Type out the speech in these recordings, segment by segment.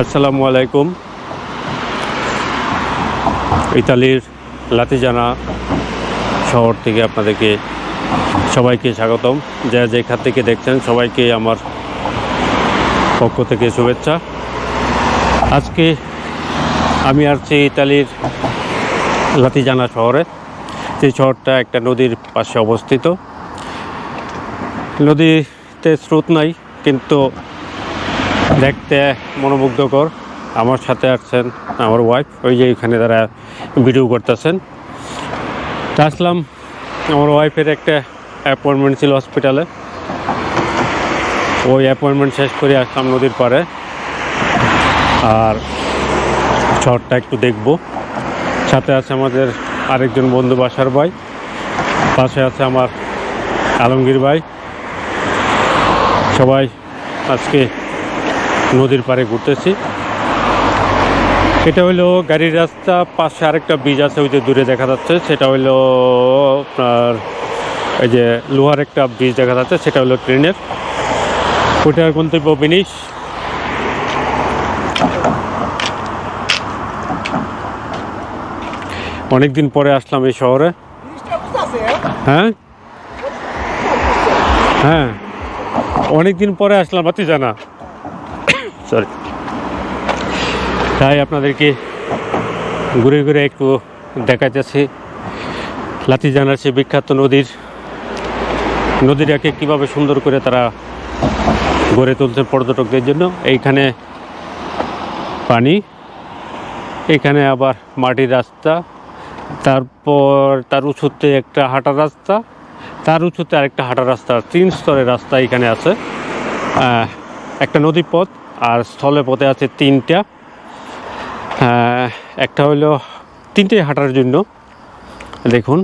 আসসালামু আলাইকুম। ইতালির লাতিজানা শহর থেকে আপনাদেরকে সবাইকে স্বাগতম। যা যেখান থেকে দেখছেন সবাইকে আমার পক্ষ থেকে শুভেচ্ছা। আজকে আমি আসছি ইতালির লাতিজানা শহরে। সেই শহরটা একটা নদীর পাশে অবস্থিত। নদীতে স্রোত নাই, কিন্তু দেখতে মনোমুগ্ধকর। আমার সাথে আসছেন আমার ওয়াইফ ওই যে এখানে তারা ভিডিও করতেছেন। তা আসলাম, আমার ওয়াইফের একটা অ্যাপয়েন্টমেন্ট ছিল হসপিটালে ওই অ্যাপয়েন্টমেন্ট শেষ করে আসলাম নদীর পাড়ে। আর শহরটা একটু দেখব। সাথে আছে আমাদের আরেকজন বন্ধু বাসার ভাই। পাশে আছে আমার আলমগীর ভাই। সবাই আজকে নদীর পাড়ে ঘুরতেছি। এটা হলো গাড়ির রাস্তা, পাশে আরেকটা ব্রিজ আছে, ওই যে দূরে দেখা যাচ্ছে। সেটা হলো আপনার এই যে লোহার একটা ব্রিজ দেখা যাচ্ছে, সেটা হলো ট্রেনের। ওটার গন্তব্য বিনিশ। অনেকদিন পরে আসলাম এই শহরে। হ্যাঁ? হ্যাঁ। অনেকদিন পরে আসলাম বাতি জানা সরি। তাই আপনাদেরকে ঘুরে ঘুরে একটু দেখাইতেছি। লাতি জানার সে বিখ্যাত নদীর, নদীটাকে কীভাবে সুন্দর করে তারা গড়ে তুলছে পর্যটকদের জন্য। এইখানে পানি, এখানে আবার মাটির রাস্তা, তারপর তার উঁচুতে একটা হাঁটা রাস্তা, তার উঁচুতে আরেকটা হাঁটা রাস্তা, তিন স্তরের রাস্তা এখানে আছে। একটা নদী পথ আর স্থলে পথে আছে তিনটা। আহ, একটা হলো তিনটে হাঁটার জন্য। দেখুন।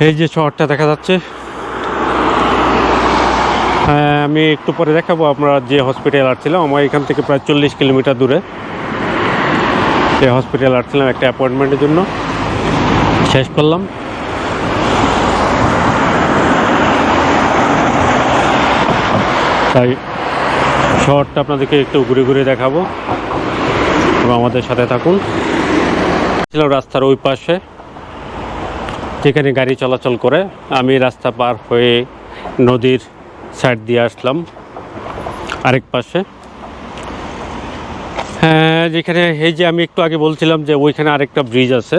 এই যে শহরটা দেখা যাচ্ছে। হ্যাঁ আমি একটু পরে দেখাবো আমরা যে হসপিটাল আসছিলাম আমার এখান থেকে প্রায় চল্লিশ কিলোমিটার দূরে। যে হসপিটাল আসছিলাম একটা অ্যাপয়েন্টমেন্টের জন্য। শেষ করলাম। তাই শহরটা আপনাদেরকে একটু ঘুরে ঘুরে দেখাবো এবং আমাদের সাথে থাকুন। ছিল রাস্তার ওই পাশে, যেখানে গাড়ি চলাচল করে। আমি রাস্তা পার হয়ে নদীর সাইড দিয়ে আসলাম আরেক পাশে। যেখানে এই যে আমি একটু আগে বলছিলাম যে ওইখানে আরেকটা ব্রিজ আছে।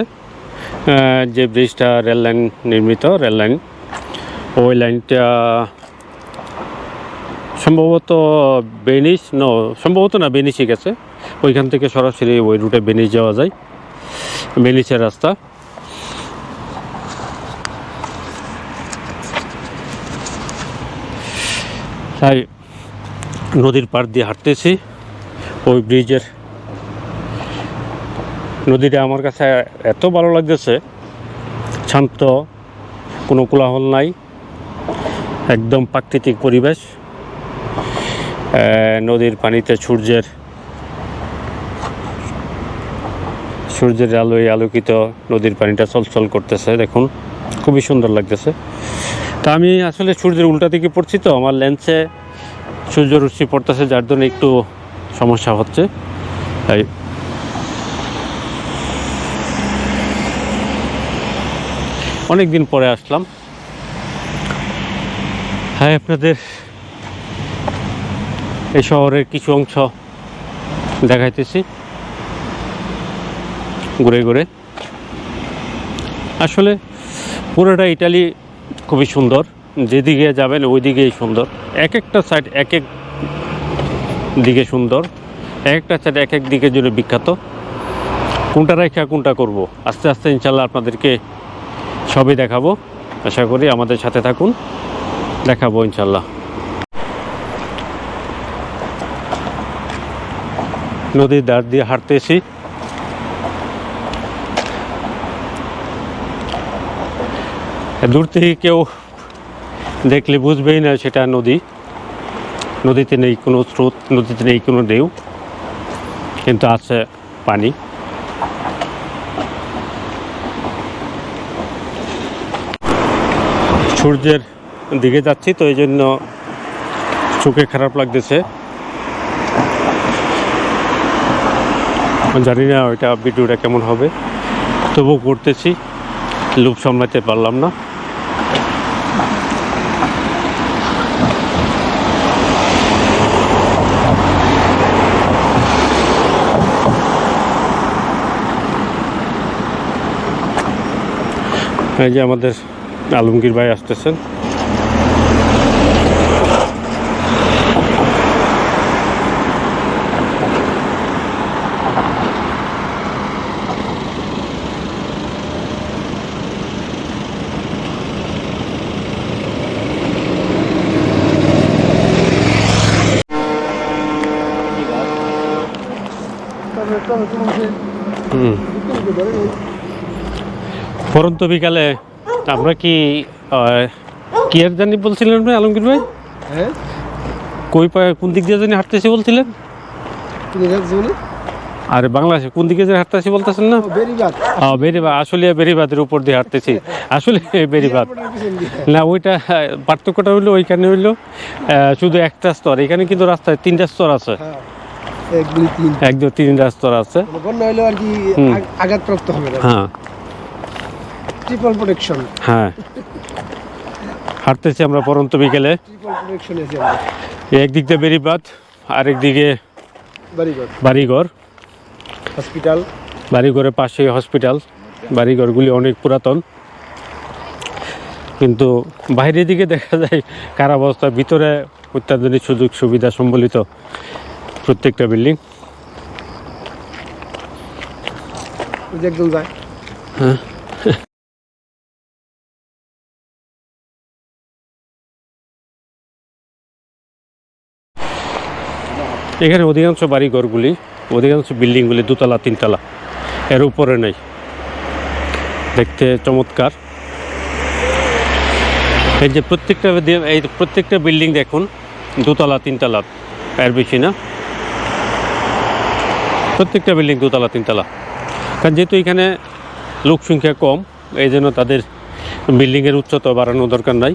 যে ব্রিজটা রেল লাইন নির্মিত রেল লাইন ওই লাইনটা সম্ভবত বেনিস ন সম্ভবত না বেনিসই গেছে। ওইখান থেকে সরাসরি ওই রুটে বেনিস যাওয়া যায়। বেনিসের রাস্তা। তাই নদীর পাড় দিয়ে হাঁটতেছি। ওই ব্রিজের নদীটা আমার কাছে এত ভালো লাগতেছে, শান্ত, কোনো কোলাহল নাই, একদম প্রাকৃতিক পরিবেশ। নদীর পানিতে সূর্যের সূর্যের আলোয় আলোকিত নদীর পানিটা চলচল করতেছে, দেখুন, খুবই সুন্দর লাগতেছে। তা আমি আসলে সূর্যের উল্টা দিকে পড়ছি তো, আমার লেন্সে সূর্য রশ্মি পড়তেছে, যার জন্য একটু সমস্যা হচ্ছে। তাই অনেক দিন পরে আসলাম। হ্যাঁ আপনাদের এই শহরের কিছু অংশ দেখাইতেছি। ঘুরে ঘুরে। আসলে পুরোটা ইটালি খুবই সুন্দর। যেদিকে যাবেন ওই দিকেই সুন্দর। এক একটা সাইড এক এক দিকে সুন্দর। এক একটা সাইড এক এক দিকের জন্য বিখ্যাত। কোনটা রেখা কোনটা করব? আস্তে আস্তে ইনশাল্লাহ আপনাদেরকে সবই দেখাবো। আশা করি আমাদের সাথে থাকুন। দেখাবো ইনশাল্লাহ। নদীর ধার দিয়ে হাঁটতেছি। দূর থেকে কেউ দেখলে বুঝবেই না সেটা নদী। নদীতে নেই কোনো স্রোত, নদীতে নেই কোনো ঢেউ, কিন্তু আছে পানি। সূর্যের দিকে যাচ্ছি, তো এই জন্য চোখে খারাপ লাগতেছে। জানি না ওইটা ভিডিওটা কেমন হবে তবু করতেছি, লোভ সামলাতে পারলাম না। এই যে আমাদের আলমগীর ভাই আসতেছেন হুম পরন্ত বিকালে আমরা কি কি আর জানি বলছিলেন ভাই আলমগীর ভাই? হ্যাঁ? কই পায়ে কোন দিক দিয়ে জানি হাঁটতেছি বলছিলেন? মানে? আর বাংলাদেশে কোন দিকে যে হাঁটতেছি বলতেছেন না? বেরিবাদ আহ, বেরিবাদ আসলে বেরিবাদের উপর দিয়ে হাঁটতেছি। আসলে বেরিবাদ না ওইটা পার্থক্যটা হইল ওইখানে হইল শুধু একটা স্তর। এখানে কিন্তু রাস্তায় তিনটা স্তর আছে। হ্যাঁ এক দুই তিন। এক দু তিনটা স্তর আছে। বন্যা হইলেও আর কি আঘাতপ্রাপ্ত হবে হ্যাঁ। ট্রিপল প্রোটেকশন হ্যাঁ। হাঁটতেছি আমরা পরন্ত বিকেলে। ট্রিপল প্রোটেকশন একদিক দিয়ে বেরিবাদ আরেক দিকে বাড়িঘর। বাড়িঘর। হসপিটাল বাড়িঘরের পাশে হসপিটাল বাড়িঘরগুলি অনেক পুরাতন। কিন্তু বাইরের দিকে দেখা যায় কারাবস্থা ভিতরে অত্যাধুনিক সুযোগ সুবিধা সম্বলিত প্রত্যেকটা বিল্ডিং একজন যায়। এখানে অধিকাংশ বাড়িঘরগুলি অধিকাংশ বিল্ডিংগুলি দুতলা, তিনতলা। এর উপরে নেই। দেখতে চমৎকার। এই যে প্রত্যেকটা এই প্রত্যেকটা বিল্ডিং দেখুন, দুতলা, তিনতলা, এর বেশি না। প্রত্যেকটা বিল্ডিং দুতলা, তিনতলা। কারণ যেহেতু এখানে লোক সংখ্যা কম, এই জন্য তাদের বিল্ডিংয়ের উচ্চতা বাড়ানো দরকার নাই।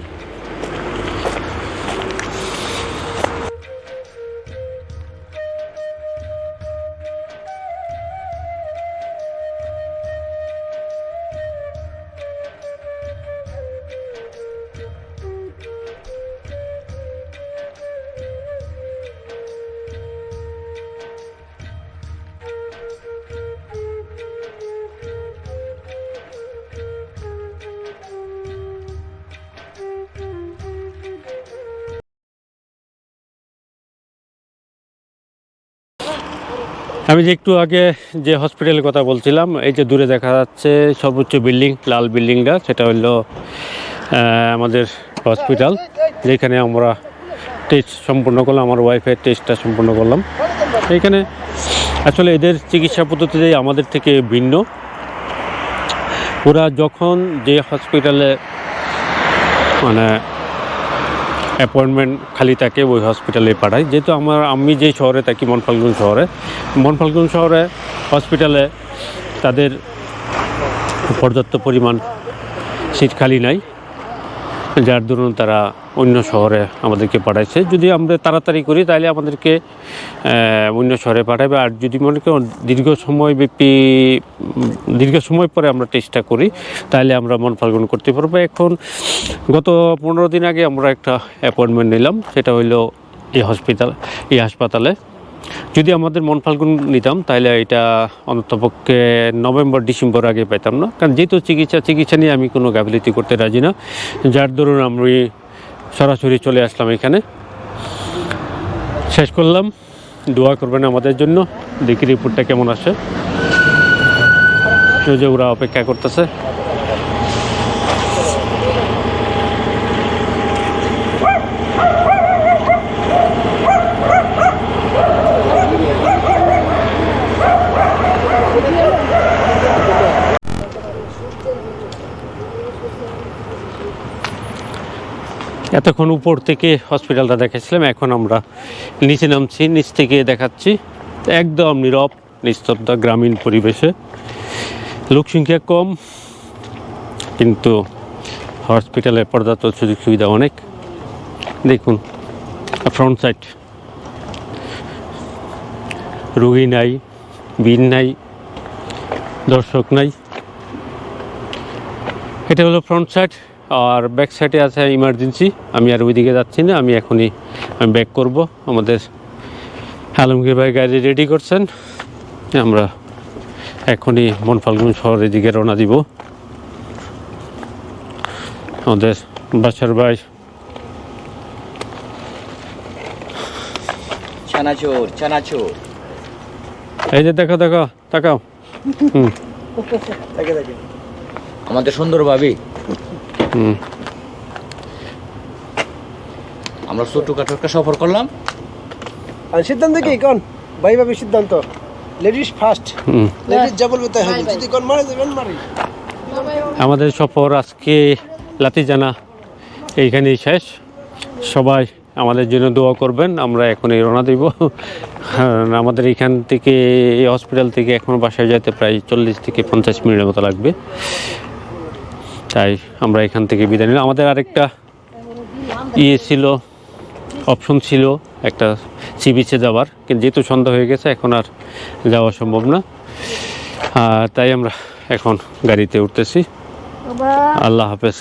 আমি যে একটু আগে যে হসপিটালের কথা বলছিলাম, এই যে দূরে দেখা যাচ্ছে সর্বোচ্চ বিল্ডিং, লাল বিল্ডিংটা, সেটা হলো আমাদের হসপিটাল যেখানে আমরা টেস্ট সম্পূর্ণ করলাম, আমার ওয়াইফের টেস্টটা সম্পূর্ণ করলাম। এখানে আসলে এদের চিকিৎসা পদ্ধতি আমাদের থেকে ভিন্ন। ওরা যখন যে হসপিটালে মানে অ্যাপয়েন্টমেন্ট খালি থাকে ওই হসপিটালে পাঠায় যেহেতু আমার, আমি যেই শহরে থাকি, মনফালগুন শহরে মনফালগুন শহরে হসপিটালে তাদের পর্যাপ্ত পরিমাণ সিট খালি নাই। যার দরুন তারা অন্য শহরে আমাদেরকে পাঠাইছে। যদি আমরা তাড়াতাড়ি করি, তাহলে আমাদেরকে অন্য শহরে পাঠাবে আর যদি মনে করি দীর্ঘ সময় ব্যাপী দীর্ঘ সময় পরে আমরা টেস্টটা করি, তাহলে আমরা মন ফাল্গুন করতে পারব। এখন গত পনেরো দিন আগে আমরা একটা অ্যাপয়েন্টমেন্ট নিলাম। সেটা হইল এই হসপিটাল, এই হাসপাতালে। যদি আমাদের মন ফাল্গুন নিতাম, তাহলে এটা অন্ততপক্ষে নভেম্বর, ডিসেম্বর আগে পেতাম না। কারণ যেহেতু চিকিৎসা চিকিৎসা নিয়ে আমি কোনো গাফিলিতি করতে রাজি না, যার দরুন আমি সরাসরি চলে আসলাম এখানে। শেষ করলাম। দোয়া করবেন আমাদের জন্য। দেখি রিপোর্টটা কেমন আসে। যে ওরা অপেক্ষা করতেছে। এতক্ষণ উপর থেকে হসপিটালটা দেখাচ্ছিলাম এখন আমরা নিচে নামছি, নিচ থেকে দেখাচ্ছি একদম নীরব, নিস্তব্ধ গ্রামীণ পরিবেশে। লোক সংখ্যা কম, কিন্তু হসপিটালে পর্যাপ্ত সুযোগ সুবিধা অনেক। দেখুন ফ্রন্ট সাইড রুগী নাই বিন নাই, দর্শক নাই। এটা হলো ফ্রন্ট সাইড আর ব্যাক সাইডে আছে ইমার্জেন্সি আমি আর ওইদিকে যাচ্ছি না আমি এখনই আমি ব্যাক করব। আমাদের আলমগীর ভাই গাড়ি রেডি করছেন। আমরা এখনই মনফালগুন শহরের দিকে রওনা দিব। আমাদের বাসার ভাই। চানাচুর চানাচুর এই যে দেখো দেখো তাকাও। হুম। আমাদের সুন্দর ভাবি। আমরা ছোট্ট খাটো একটা সফর করলাম। আর সিদ্ধান্ত কি কোন? ভাই ভাবি সিদ্ধান্ত। লেডিস ফার্স্ট হুম। লেডিস যা বলবে তাই হবে যদি কোন মারে যাবেন মারি। আমাদের সফর আজকে লাতিজানা। এইখানেই শেষ। সবাই আমাদের জন্য দোয়া করবেন। আমরা এখনই রওনা দিব। হ্যাঁ, আমাদের এখান থেকে এই হসপিটাল থেকে এখন বাসায় যেতে প্রায় চল্লিশ থেকে পঞ্চাশ মিনিটের মতো লাগবে। তাই আমরা এখান থেকে বিদায় নিলাম। আমাদের আরেকটা ইয়ে ছিল অপশন ছিল একটা সি বিচে যাওয়ার কিন্তু যেহেতু সন্ধ্যা হয়ে গেছে এখন আর যাওয়া সম্ভব না। আর তাই আমরা এখন গাড়িতে উঠতেছি। আল্লাহ হাফেজ।